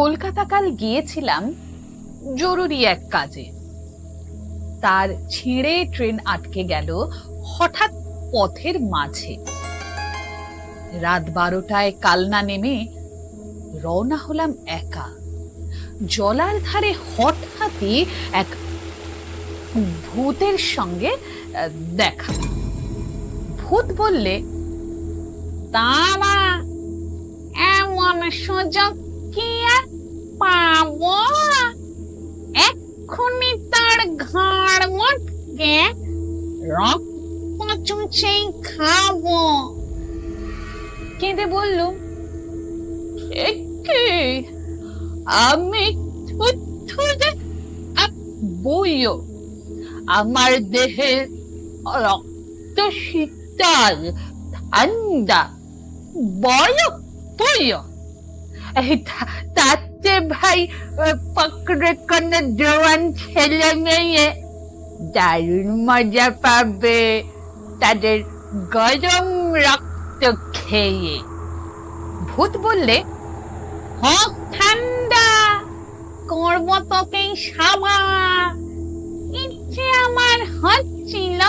কলকাতা কাল গিয়েছিলাম জরুরি এক কাজে। তার ছিঁড়ে ট্রেন আটকে গেল হঠাৎ পথের মাঝে। রাত বারোটায় কালনা নেমে রওনা হলাম একা। জলার ধারে হঠাৎই এক ভূতের সঙ্গে দেখা। ভূত বললে, তারা এমন সুযোগ কি আর পাবো? এক্ষুনি তার ঘাড় মটকে রক্ত চুচেই খাব। কেঁদে বললুম একে আমি বইও। আমার দেহে রক্ত শীতল ঠান্ডা বড় বইও এই তা- তাতে ভাই পকড়ে জোয়ান ছেলে মেয়ে দারুণ মজা পাবে। তাদের গরম রক্ত খেয়ে। ভূত বললে, হোক ঠান্ডা করব তোকে সাবা ইচ্ছে আমার হচ্ছিল